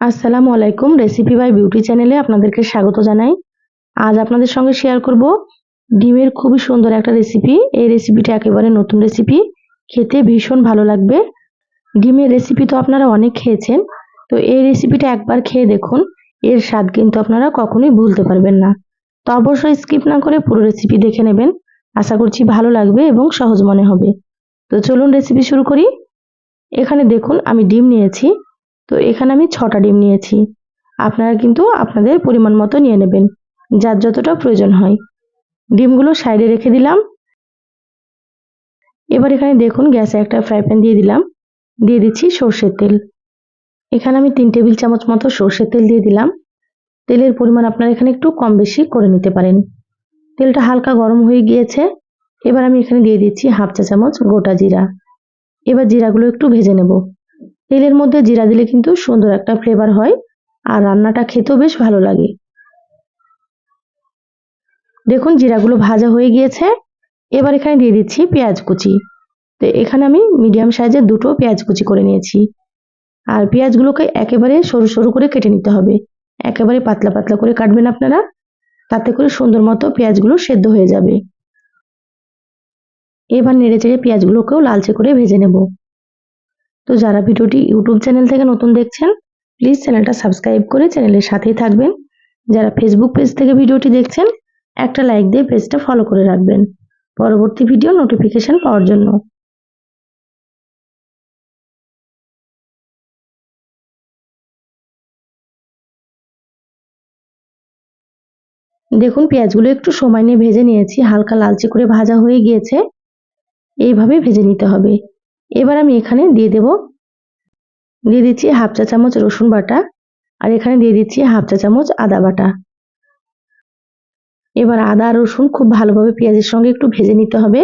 আসসালামু আলাইকুম recipe by beauty চ্যানেলে আপনাদেরকে স্বাগত জানাই। আজ আপনাদের সঙ্গে শেয়ার করব ডিমের খুবই সুন্দর একটা রেসিপি এই রেসিপিটা একেবারে নতুন রেসিপি খেতে ভীষণ ভালো লাগবে। ডিমের রেসিপি তো আপনারা অনেক খেয়েছেন। তো এই রেসিপিটা একবার খেয়ে দেখুন। এর স্বাদ কিন্তু আপনারা কখনোই ভুলতে পারবেন না। তো অবশ্যই স্কিপ না করে পুরো রেসিপি দেখে নেবেন। আশা করছি ভালো লাগবে এবং সহজ মনে হবে। তো চলুন রেসিপি শুরু করি। এখানে দেখুন, আমি ডিম নিয়েছি। তো এখানে আমি ছটা ডিম নিয়েছি। আপনারা কিন্তু আপনাদের পরিমাণ মতো নিয়ে নেবেন, যার যতটা প্রয়োজন হয়। ডিমগুলো সাইডে রেখে দিলাম। এবার এখানে দেখুন, গ্যাসে একটা ফ্রাই প্যান দিয়ে দিলাম। দিয়ে দিচ্ছি সর্ষের তেল। এখানে আমি তিন টেবিল চামচ মতো সর্ষের তেল দিয়ে দিলাম। তেলের পরিমাণ আপনারা এখানে একটু কম বেশি করে নিতে পারেন। তেলটা হালকা গরম হয়ে গিয়েছে। এবার আমি এখানে দিয়ে দিচ্ছি হাফ চা চামচ গোটা জিরা। এবার জিরাগুলো একটু ভেজে নেব। তেলের মধ্যে জিরা দিলে কিন্তু সুন্দর একটা ফ্লেভার হয়। আর রান্নাটা খেতেও বেশ ভালো লাগে। দেখুন জিরাগুলো ভাজা হয়ে গিয়েছে। এবার এখানে দিয়ে দিচ্ছি পেঁয়াজ কুচি। তো এখানে আমি মিডিয়াম সাইজের দুটো পেঁয়াজ কুচি করে নিয়েছি। আর পেঁয়াজগুলোকে একেবারে সরু সরু করে কেটে নিতে হবে। একেবারে পাতলা পাতলা করে কাটবেন আপনারা। তাতে করে সুন্দর মতো পেঁয়াজগুলো সেদ্ধ হয়ে যাবে। এবার নেড়ে চেড়ে পেঁয়াজগুলোকেও লালচে করে ভেজে নেব। তো যারা ভিডিওটি ইউটিউব চ্যানেল থেকে নতুন দেখছেন প্লিজ চ্যানেলটা সাবস্ক্রাইব করে চ্যানেলের সাথেই থাকবেন। যারা ফেসবুক পেজ থেকে ভিডিওটি দেখছেন, একটা লাইক দিয়ে পেজটা ফলো করে রাখবেন। পরবর্তী ভিডিও নোটিফিকেশন পাওয়ার জন্য। দেখুন, পেঁয়াজগুলো একটু সময় নিয়ে ভেজে নিয়েছি। হালকা লালচে করে ভাজা হয়ে গিয়েছে। এইভাবে ভেজে নিতে হবে। এবার আমি এখানে দিয়ে দেব, দিয়ে দিচ্ছি হাফ চা চামচ রসুন বাটা, আর এখানে দিয়ে দিচ্ছি হাফ চা চামচ আদা বাটা। এবার আদা আর রসুন খুব ভালোভাবে পেঁয়াজের সঙ্গে একটু ভেজে নিতে হবে,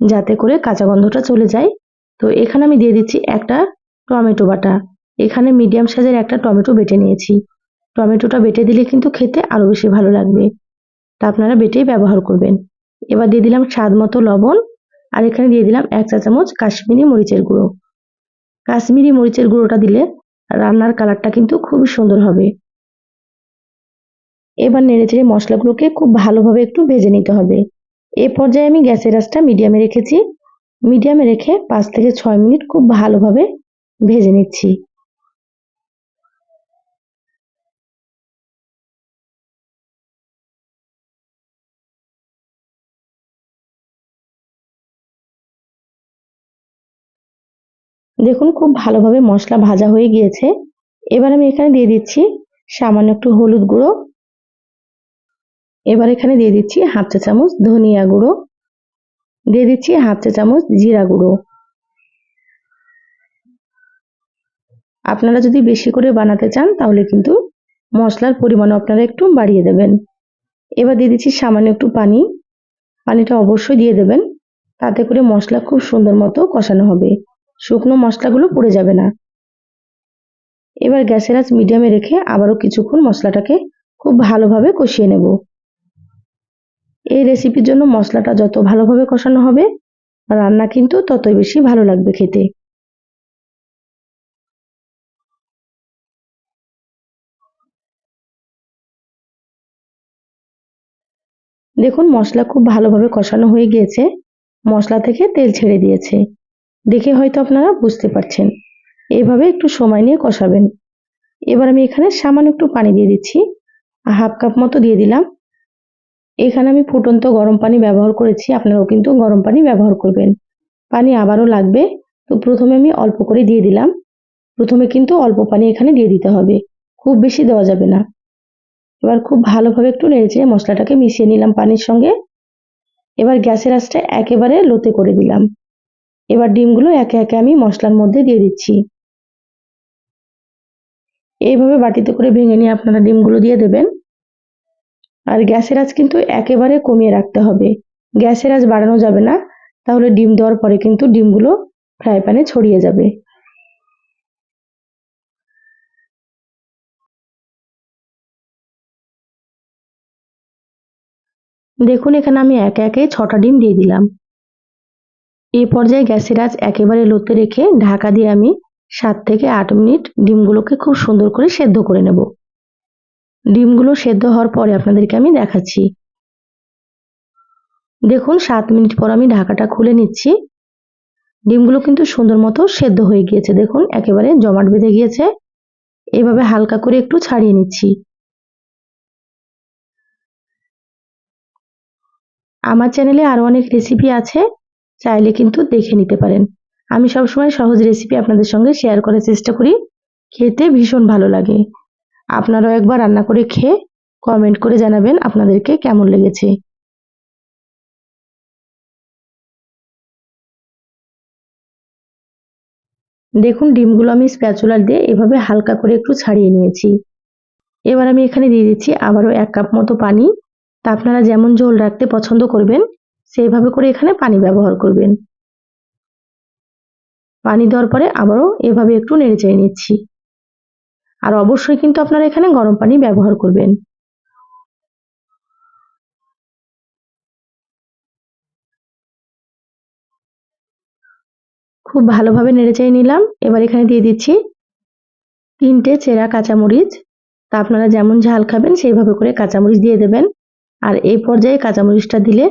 যাতে করে কাঁচা গন্ধটা চলে যায়। তো এখানে আমি দিয়ে দিচ্ছি একটা টমেটো বাটা। এখানে মিডিয়াম সাইজের একটা টমেটো বেটে নিয়েছি। টমেটোটা বেটে দিলে কিন্তু খেতে আরও বেশি ভালো লাগবে। তা আপনারা বেটেই ব্যবহার করবেন। এবার দিয়ে দিলাম স্বাদ মতো লবণ আর এখানে দিয়ে দিলাম এক চা চামচ কাশ্মীরি মরিচের গুঁড়ো। কাশ্মীরি মরিচের গুঁড়োটা দিলে রান্নার কালারটা কিন্তু খুবই সুন্দর হবে। এবার নেড়ে চেড়ে মশলাগুলোকে খুব ভালোভাবে একটু ভেজে নিতে হবে। এ পর্যায়ে আমি গ্যাসের আঁচটা মিডিয়ামে রেখেছি। মিডিয়ামে রেখে পাঁচ থেকে ছয় মিনিট খুব ভালোভাবে ভেজে নিচ্ছি। দেখুন, খুব ভালোভাবে মশলা ভাজা হয়ে গিয়েছে। এবার আমি এখানে দিয়ে দিচ্ছি সামান্য একটু হলুদ গুঁড়ো। এবার এখানে দিয়ে দিচ্ছি হাফ চা চামচ ধনিয়া গুঁড়ো। দিয়ে দিচ্ছি হাফ চা চামচ জিরা গুঁড়ো। আপনারা যদি বেশি করে বানাতে চান, তাহলে কিন্তু মশলার পরিমাণ আপনারা একটু বাড়িয়ে দেবেন। এবার দিয়ে দিচ্ছি সামান্য একটু পানি। পানিটা অবশ্যই দিয়ে দেবেন। তাতে করে মশলা খুব সুন্দর মতো কষানো হবে। শুকনো মশলাগুলো পড়ে যাবে না। এবার গ্যাসের আঁচ মিডিয়ামে রেখে আবারও কিছুক্ষণ মশলাটাকে খুব ভালোভাবে কষিয়ে নেব। এই রেসিপির জন্য মশলাটা যত ভালোভাবে কষানো হবে, রান্না কিন্তু ততই বেশি ভালো লাগবে খেতে। দেখুন, মশলা খুব ভালোভাবে কষানো হয়ে গিয়েছে। মশলা থেকে তেল ছেড়ে দিয়েছে। দেখে হয়তো আপনারা বুঝতে পারছেন। এভাবে একটু সময় নিয়ে কষাবেন। এবার আমি এখানে সামান্য একটু পানি দিয়ে দিচ্ছি। হাফ কাপ মতো দিয়ে দিলাম। এখানে আমি ফুটন্ত গরম পানি ব্যবহার করেছি। আপনারাও কিন্তু গরম পানি ব্যবহার করবেন। পানি আবারও লাগবে। তো প্রথমে আমি অল্প করে দিয়ে দিলাম। প্রথমে কিন্তু অল্প পানি এখানে দিয়ে দিতে হবে। খুব বেশি দেওয়া যাবে না। এবার খুব ভালোভাবে একটু নেড়েচেড়ে মশলাটাকে মিশিয়ে নিলাম পানির সঙ্গে। এবার গ্যাসের আঁচটা একেবারে লোতে করে দিলাম। এবার ডিমগুলো একে একে আমি মশলার মধ্যে দিয়ে দিচ্ছি। এইভাবে বাটিতে করে ভেঙে নিয়ে আপনারা ডিমগুলো দিয়ে দেবেন। আর গ্যাসের আঁচ কিন্তু একেবারে কমিয়ে রাখতে হবে। গ্যাসের আঁচ বাড়ানো যাবে না, তাহলে ডিম দেওয়ার পরে কিন্তু ডিমগুলো ফ্রাই প্যানে ছড়িয়ে যাবে। দেখুন এখানে আমি একে একে ছটা ডিম দিয়ে দিলাম। এই পর্যায়ে গ্যাসের আঁচ একেবারে লোতে রেখে ঢাকা দিয়ে আমি সাত থেকে আট মিনিট ডিমগুলোকে খুব সুন্দর করে সেদ্ধ করে নেব। ডিমগুলো সেদ্ধ হওয়ার পরে আপনাদেরকে আমি দেখাচ্ছি। দেখুন, সাত মিনিট পর আমি ঢাকাটা খুলে নিচ্ছি। ডিমগুলো কিন্তু সুন্দর মতো সেদ্ধ হয়ে গিয়েছে। দেখুন, একেবারে জমাট বেঁধে গিয়েছে। এভাবে হালকা করে একটু ছাড়িয়ে নিচ্ছি। আমার চ্যানেলে আরও অনেক রেসিপি আছে। চাইলে কিন্তু দেখে নিতে পারেন। আমি সবসময় সহজ রেসিপি আপনাদের সঙ্গে শেয়ার করার চেষ্টা করি। খেতে ভীষণ ভালো লাগে। আপনারাও একবার রান্না করে খেয়ে কমেন্ট করে জানাবেন আপনাদেরকে কেমন লেগেছে। দেখুন, ডিমগুলো আমি স্প্যাচুলার দিয়ে এভাবে হালকা করে একটু ছাড়িয়ে নিয়েছি। এবার আমি এখানে দিয়ে দিচ্ছি আবারও এক কাপ মতো পানি। তা আপনারা যেমন ঝোল রাখতে পছন্দ করবেন সেইভাবে করে এখানে পানি ব্যবহার করবেন। পানি দেওয়ার পরে আবারও এভাবে একটু নেড়ে চেড়ে নিচ্ছি। আর অবশ্যই কিন্তু আপনারা এখানে গরম পানি ব্যবহার করবেন। খুব ভালোভাবে নেড়ে চেড়ে নিলাম। এবার এখানে দিয়ে দিচ্ছি তিনটে চেরা কাঁচামরিচ। তা আপনারা যেমন ঝাল খাবেন, সেইভাবে করে কাঁচামরিচ দিয়ে দেবেন। আর এই পর্যায়ে কাঁচামরিচটা দিলে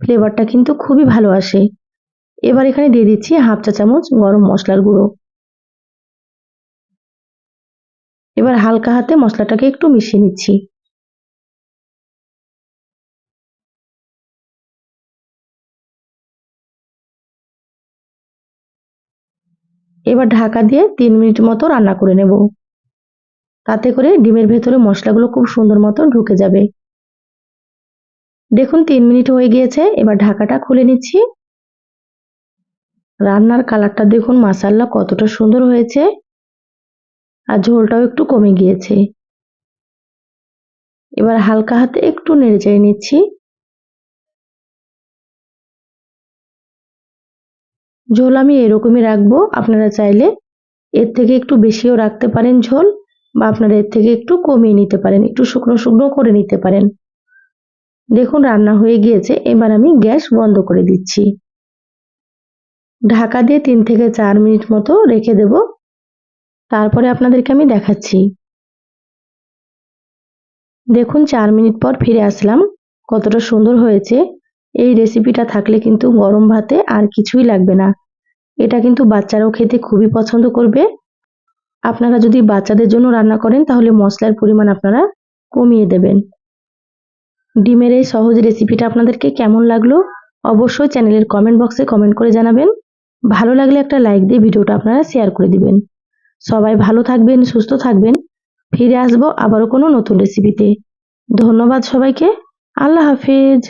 ফ্লেভারটা কিন্তু খুবই ভালো আসে। এবার এখানে দিয়ে দিচ্ছি হাফ চা চামচ গরম মশলার গুঁড়ো। এবার হালকা হাতে মশলাটাকে একটু মিশিয়ে নিচ্ছি। এবার ঢাকা দিয়ে তিন মিনিট মতো রান্না করে নেব। তাতে করে ডিমের ভেতরে মশলাগুলো খুব সুন্দর মতো ঢুকে যাবে। দেখুন, তিন মিনিট হয়ে গিয়েছে। এবার ঢাকাটা খুলে নিচ্ছি। রান্নার কালারটা দেখুন মাসাল্লা কতটা সুন্দর হয়েছে। আর ঝোলটাও একটু কমে গিয়েছে। এবার হালকা হাতে একটু নেড়ে চেড়ে নিচ্ছি। ঝোল আমি এরকমই রাখব। আপনারা চাইলে এর থেকে একটু বেশিও রাখতে পারেন ঝোল, বা আপনারা এর থেকে একটু কমিয়ে নিতে পারেন। একটু শুকনো শুকনো করে নিতে পারেন। দেখুন রান্না হয়ে গিয়েছে, এবার আমি গ্যাস বন্ধ করে দিচ্ছি। ঢাকা দিয়ে তিন থেকে চার মিনিট মতো রেখে দেব। তারপরে আপনাদেরকে আমি দেখাচ্ছি। দেখুন, চার মিনিট পর ফিরে আসলাম। কতটা সুন্দর হয়েছে। এই রেসিপিটা থাকলে কিন্তু গরম ভাতে আর কিছুই লাগবে না। এটা কিন্তু বাচ্চারাও খেতে খুবই পছন্দ করবে। আপনারা যদি বাচ্চাদের জন্য রান্না করেন, তাহলে মশলার পরিমাণ আপনারা কমিয়ে দেবেন। ডিমের এই সহজ রেসিপিটা আপনাদেরকে কেমন লাগল অবশ্যই চ্যানেলের কমেন্ট বক্সে কমেন্ট করে জানাবেন। ভালো লাগলে একটা লাইক দিয়ে ভিডিওটা আপনারা শেয়ার করে দিবেন। সবাই ভালো থাকবেন, সুস্থ থাকবেন। ফিরে আসব আবারও কোনো নতুন রেসিপিতে ধন্যবাদ সবাইকে। আল্লাহ হাফিজ।